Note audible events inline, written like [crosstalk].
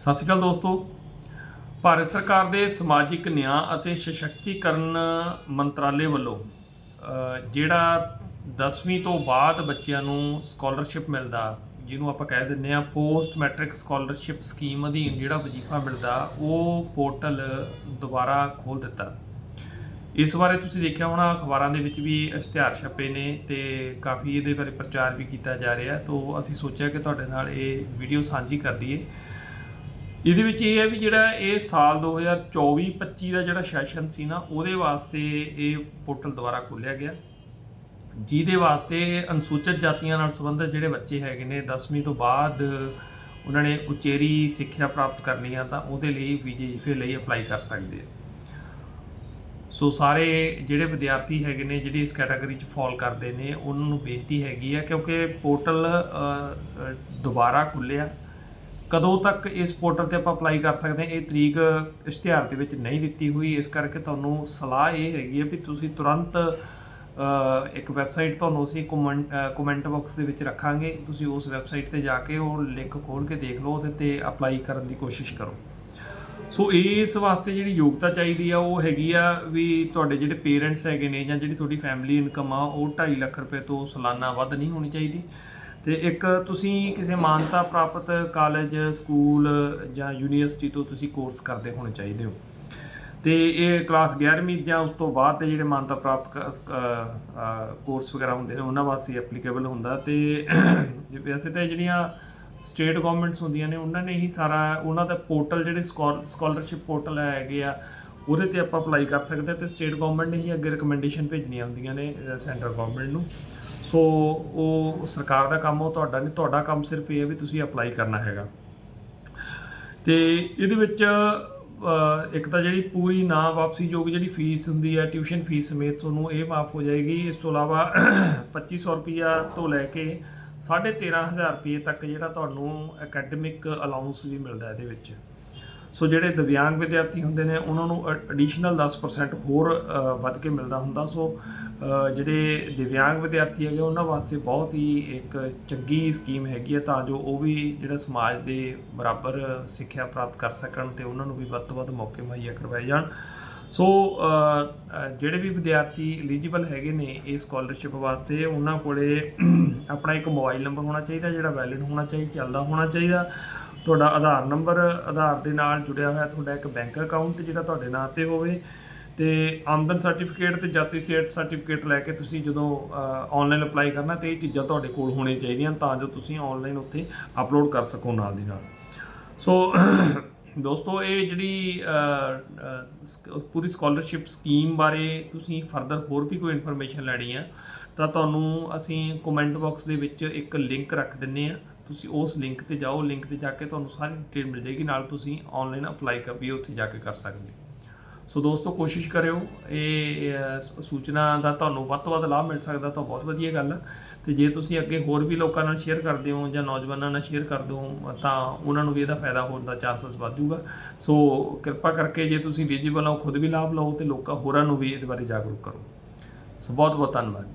ਸਤਿ ਸ਼੍ਰੀ ਅਕਾਲ ਦੋਸਤੋ। ਭਾਰਤ ਸਰਕਾਰ ਦੇ ਸਮਾਜਿਕ ਨਿਆਂ ਅਤੇ ਸਸ਼ਕਤੀਕਰਨ ਮੰਤਰਾਲੇ ਵੱਲੋਂ ਜਿਹੜਾ 10ਵੀਂ ਤੋਂ ਬਾਅਦ ਬੱਚਿਆਂ ਨੂੰ ਸਕਾਲਰਸ਼ਿਪ ਮਿਲਦਾ, ਜਿਹਨੂੰ ਆਪਾਂ ਕਹਿ ਦਿੰਦੇ ਆ ਪੋਸਟ ਮੈਟ੍ਰਿਕ ਸਕਾਲਰਸ਼ਿਪ ਸਕੀਮ ਅਧੀਨ ਜਿਹੜਾ ਵਜ਼ੀਫਾ ਮਿਲਦਾ, ਉਹ ਪੋਰਟਲ ਦੁਬਾਰਾ ਖੋਲ ਦਿੱਤਾ। ਇਸ ਬਾਰੇ ਤੁਸੀਂ ਦੇਖਿਆ ਹੋਣਾ, ਅਖਬਾਰਾਂ ਦੇ ਵਿੱਚ ਵੀ ਇਸ਼ਤਿਹਾਰ ਛਪੇ ਨੇ ਤੇ ਕਾਫੀ ਇਹਦੇ ਬਾਰੇ ਪ੍ਰਚਾਰ ਵੀ ਕੀਤਾ ਜਾ ਰਿਹਾ, ਤੋਂ ਅਸੀਂ ਸੋਚਿਆ ਕਿ ਤੁਹਾਡੇ ਨਾਲ ਇਹ ਵੀਡੀਓ ਸਾਂਝੀ ਕਰ ਦਈਏ। ਇਹਦੇ ਵਿੱਚ ਇਹ ਹੈ ਵੀ ਜਿਹੜਾ ਇਹ ਸਾਲ 2024-25 ਦਾ ਜਿਹੜਾ ਸੈਸ਼ਨ ਸੀ ਨਾ, ਉਹਦੇ ਵਾਸਤੇ ਇਹ ਪੋਰਟਲ ਦੁਬਾਰਾ ਖੋਲ੍ਹਿਆ ਗਿਆ। ਜਿਹਦੇ ਵਾਸਤੇ ਅਨੁਸੂਚਿਤ ਜਾਤੀਆਂ ਨਾਲ ਸੰਬੰਧਿਤ ਜਿਹੜੇ ਬੱਚੇ ਹੈਗੇ ਨੇ 10ਵੀਂ ਤੋਂ ਬਾਅਦ ਉਹਨਾਂ ਨੇ ਉਚੇਰੀ ਸਿੱਖਿਆ ਪ੍ਰਾਪਤ ਕਰਨੀ ਆ ਤਾਂ ਉਹਦੇ ਲਈ ਵੀਜੀਫੇ ਲਈ ਅਪਲਾਈ ਕਰ ਸਕਦੇ ਆ। ਸੋ ਸਾਰੇ ਜਿਹੜੇ ਵਿਦਿਆਰਥੀ ਹੈਗੇ ਨੇ, ਜਿਹੜੇ ਇਸ ਕੈਟਾਗਰੀ 'ਚ ਫਾਲ ਕਰਦੇ ਨੇ, ਉਹਨਾਂ ਨੂੰ ਬੇਨਤੀ ਹੈਗੀ ਆ ਕਿਉਂਕਿ ਪੋਰਟਲ ਦੁਬਾਰਾ ਖੁੱਲਿਆ ਕਦੋਂ ਤੱਕ ਇਸ ਪੋਰਟਲ ਤੇ ਆਪਾਂ ਅਪਲਾਈ ਕਰ ਸਕਦੇ ਹਾਂ? ਇਹ ਤਰੀਕ ਇਸ਼ਤਿਹਾਰ ਦੇ ਵਿੱਚ ਨਹੀਂ ਦਿੱਤੀ ਹੋਈ। ਇਸ ਕਰਕੇ ਤੁਹਾਨੂੰ ਸਲਾਹ ਇਹ ਹੈਗੀ ਹੈ ਵੀ ਤੁਸੀਂ ਤੁਰੰਤ ਇੱਕ ਵੈਬਸਾਈਟ ਤੁਹਾਨੂੰ ਅਸੀਂ ਕਮੈਂਟ ਕਮੈਂਟ ਬਾਕਸ ਦੇ ਵਿੱਚ ਰੱਖਾਂਗੇ। ਤੁਸੀਂ ਉਸ ਵੈਬਸਾਈਟ ਤੇ ਜਾ ਕੇ ਉਹ ਲਿੰਕ ਖੋਲ ਕੇ ਦੇਖ ਲਓ ਉਹਦੇ ਤੇ ਅਪਲਾਈ ਕਰਨ ਦੀ ਕੋਸ਼ਿਸ਼ ਕਰੋ। ਸੋ ਇਸ ਵਾਸਤੇ ਜਿਹੜੀ ਯੋਗਤਾ ਚਾਹੀਦੀ ਆ, ਉਹ ਹੈਗੀ ਆ ਵੀ ਤੁਹਾਡੇ ਜਿਹੜੇ ਪੇਰੈਂਟਸ ਹੈਗੇ ਨੇ ਜਾਂ ਜਿਹੜੀ ਤੁਹਾਡੀ ਫੈਮਿਲੀ ਇਨਕਮ ਆ, ਉਹ 2.5 ਲੱਖ ਰੁਪਏ ਤੋਂ ਸਾਲਾਨਾ ਵੱਧ ਨਹੀਂ ਹੋਣੀ ਚਾਹੀਦੀ। ਤੇ ਇੱਕ ਤੁਸੀਂ ਕਿਸੇ ਮਾਨਤਾ ਪ੍ਰਾਪਤ ਕਾਲਜ, ਸਕੂਲ ਜਾਂ ਯੂਨੀਵਰਸਿਟੀ ਤੋਂ ਤੁਸੀਂ ਕੋਰਸ ਕਰਦੇ ਹੋਣੇ ਚਾਹੀਦੇ ਹੋ। ਤੇ ਇਹ ਕਲਾਸ 11ਵੀਂ ਜਾਂ ਉਸ ਤੋਂ ਬਾਅਦ ਦੇ ਜਿਹੜੇ ਮਾਨਤਾ ਪ੍ਰਾਪਤ ਕੋਰਸ ਵਗੈਰਾ ਹੁੰਦੇ ਨੇ, ਉਹਨਾਂ ਵਾਸਤੇ ਐਪਲੀਕੇਬਲ ਹੁੰਦਾ। ਤੇ ਵੈਸੇ ਤਾਂ ਜਿਹੜੀਆਂ ਸਟੇਟ ਗਵਰਨਮੈਂਟਸ ਹੁੰਦੀਆਂ ਨੇ, ਉਹਨਾਂ ਨੇ ਹੀ ਸਾਰਾ, ਉਹਨਾਂ ਦਾ ਪੋਰਟਲ ਜਿਹੜੇ ਸਕਾਲਰਸ਼ਿਪ ਪੋਰਟਲ ਹੈਗੇ ਆ, ਉਹਦੇ ਤੇ ਆਪਾਂ ਅਪਲਾਈ ਕਰ ਸਕਦੇ ਹਾਂ। ਤੇ ਸਟੇਟ ਗਵਰਨਮੈਂਟ ਨੇ ਹੀ ਅੱਗੇ ਰეკਮੈਂਡੇਸ਼ਨ ਭੇਜਣੀਆਂ ਹੁੰਦੀਆਂ ਨੇ ਸੈਂਟਰ ਗਵਰਨਮੈਂਟ ਨੂੰ। ਸੋ ਉਹ ਸਰਕਾਰ ਦਾ ਕੰਮ ਉਹ ਤੁਹਾਡਾ ਨਹੀਂ, ਤੁਹਾਡਾ ਕੰਮ ਸਿਰਫ ਇਹ ਹੈ ਵੀ ਤੁਸੀਂ ਅਪਲਾਈ ਕਰਨਾ ਹੈਗਾ। ਤੇ ਇਹਦੇ ਵਿੱਚ ਇੱਕ ਤਾਂ ਜਿਹੜੀ ਪੂਰੀ ਨਾ ਵਾਪਸੀ ਯੋਗ ਜਿਹੜੀ ਫੀਸ ਹੁੰਦੀ ਹੈ ਟਿਊਸ਼ਨ ਫੀਸ ਸਮੇਤ ਤੁਹਾਨੂੰ ਇਹ ਮਾਫ ਹੋ ਜਾਏਗੀ। ਇਸ ਤੋਂ ਇਲਾਵਾ [coughs] 2500 ਰੁਪਿਆ ਤੋਂ ਲੈ ਕੇ 13500 ਰੁਪਏ ਤੱਕ ਜਿਹੜਾ ਤੁਹਾਨੂੰ ਅਕੈਡਮਿਕ ਅਲਾਉਂਸ ਵੀ ਮਿਲਦਾ ਇਹਦੇ ਵਿੱਚ। ਸੋ ਜਿਹੜੇ ਦਿਵਿਆਂਗ ਵਿਦਿਆਰਥੀ ਹੁੰਦੇ ਨੇ, ਉਹਨਾਂ ਨੂੰ ਐਡੀਸ਼ਨਲ 10% ਹੋਰ ਵੱਧ ਕੇ ਮਿਲਦਾ ਹੁੰਦਾ। ਸੋ ਜਿਹੜੇ ਦਿਵਿਆਂਗ ਵਿਦਿਆਰਥੀ ਹੈਗੇ, ਉਹਨਾਂ ਵਾਸਤੇ ਬਹੁਤ ਹੀ ਇੱਕ ਚੰਗੀ ਸਕੀਮ ਹੈਗੀ ਹੈ, ਤਾਂ ਜੋ ਉਹ ਵੀ ਜਿਹੜਾ ਸਮਾਜ ਦੇ ਬਰਾਬਰ ਸਿੱਖਿਆ ਪ੍ਰਾਪਤ ਕਰ ਸਕਣ ਤੇ ਉਹਨਾਂ ਨੂੰ ਵੀ ਵੱਧ ਤੋਂ ਵੱਧ ਮੌਕੇ ਮੁਹੱਈਆ ਕਰਵਾਏ ਜਾਣ। ਸੋ ਜਿਹੜੇ ਵੀ ਵਿਦਿਆਰਥੀ ਐਲੀਜੀਬਲ ਹੈਗੇ ਨੇ ਇਹ ਸਕਾਲਰਸ਼ਿਪ ਵਾਸਤੇ, ਉਹਨਾਂ ਕੋਲੇ ਆਪਣਾ ਇੱਕ ਮੋਬਾਈਲ ਨੰਬਰ ਹੋਣਾ ਚਾਹੀਦਾ, ਜਿਹੜਾ ਵੈਲਿਡ ਹੋਣਾ ਚਾਹੀਦਾ ਚੱਲਦਾ ਹੋਣਾ ਚਾਹੀਦਾ। ਤੁਹਾਡਾ ਆਧਾਰ ਨੰਬਰ ਆਧਾਰ ਦੇ ਨਾਲ ਜੁੜਿਆ ਹੋਇਆ, ਤੁਹਾਡਾ ਇੱਕ ਬੈਂਕ ਅਕਾਊਂਟ ਜਿਹੜਾ ਤੁਹਾਡੇ ਨਾਂ ਤੇ ਹੋਵੇ ਤੇ ਆਮਦਨ ਸਰਟੀਫਿਕੇਟ ਤੇ ਜਾਤੀ ਸਿਹਤ ਸਰਟੀਫਿਕੇਟ ਲੈ ਕੇ ਤੁਸੀਂ ਜਦੋਂ ਆਨਲਾਈਨ ਅਪਲਾਈ ਕਰਨਾ ਤੇ ਇਹ ਚੀਜ਼ਾਂ ਤੁਹਾਡੇ ਕੋਲ ਹੋਣੀਆਂ ਚਾਹੀਦੀਆਂ ਤਾਂ ਜੋ ਤੁਸੀਂ ਆਨਲਾਈਨ ਉੱਥੇ ਅਪਲੋਡ ਕਰ ਸਕੋ ਨਾਲ ਦੀ ਨਾਲ। ਸੋ, ਦੋਸਤੋ, ਇਹ ਜਿਹੜੀ ਸਕ- ਪੂਰੀ ਸਕਾਲਰਸ਼ਿਪ ਸਕੀਮ ਬਾਰੇ ਤੁਸੀਂ ਫਰਦਰ ਹੋਰ ਵੀ ਕੋਈ ਇਨਫੋਰਮੇਸ਼ਨ ਲੈਣੀ ਆ, ਤਾਂ ਤੁਹਾਨੂੰ ਅਸੀਂ ਕਮੈਂਟ ਬਾਕਸ ਦੇ ਵਿੱਚ ਇੱਕ ਲਿੰਕ ਰੱਖ ਦਿੰਨੇ ਆ। ਤੁਸੀਂ ਉਸ ਲਿੰਕ ਤੇ ਜਾਓ ਲਿੰਕ ਤੇ ਜਾ ਕੇ ਤੁਹਾਨੂੰ ਸਾਰੀ ਡਿਟੇਲ ਮਿਲ ਜਾਏਗੀ, ਨਾਲ ਤੁਸੀਂ ਆਨਲਾਈਨ ਅਪਲਾਈ ਕਰ, ਵੀ ਉੱਥੇ ਜਾ ਕੇ ਕਰ ਸਕਦੇ ਸੋ ਦੋਸਤੋ, ਕੋਸ਼ਿਸ਼ ਕਰਿਓ, ਇਹ ਸੂਚਨਾ ਦਾ ਤੁਹਾਨੂੰ ਵੱਧ ਤੋਂ ਵੱਧ ਲਾਭ ਮਿਲ ਸਕਦਾ, ਤਾਂ ਬਹੁਤ ਵਧੀਆ ਗੱਲ ਆ। ਤੇ ਜੇ ਤੁਸੀਂ ਅੱਗੇ ਹੋਰ ਵੀ ਲੋਕਾਂ ਨਾਲ ਸ਼ੇਅਰ ਕਰਦੇ ਹੋ ਜਾਂ ਨੌਜਵਾਨਾਂ ਨਾਲ ਸ਼ੇਅਰ ਕਰਦੇ ਹੋ, ਤਾਂ ਉਹਨਾਂ ਨੂੰ ਵੀ ਇਹਦਾ ਫਾਇਦਾ ਹੋਣ ਦਾ ਚਾਂਸਸ ਵੱਧ ਜਾਊਗਾ। ਸੋ ਕਿਰਪਾ ਕਰਕੇ ਜੇ ਤੁਸੀਂ ਐਲੀਜੀਬਲ ਹੋ, ਖੁਦ ਵੀ ਲਾਭ ਲਓ ਤੇ ਲੋਕਾਂ, ਹੋਰਾਂ ਨੂੰ ਵੀ ਇਹਦੇ ਬਾਰੇ ਜਾਗਰੂਕ ਕਰੋ। ਸੋ ਬਹੁਤ ਬਹੁਤ ਧੰਨਵਾਦ।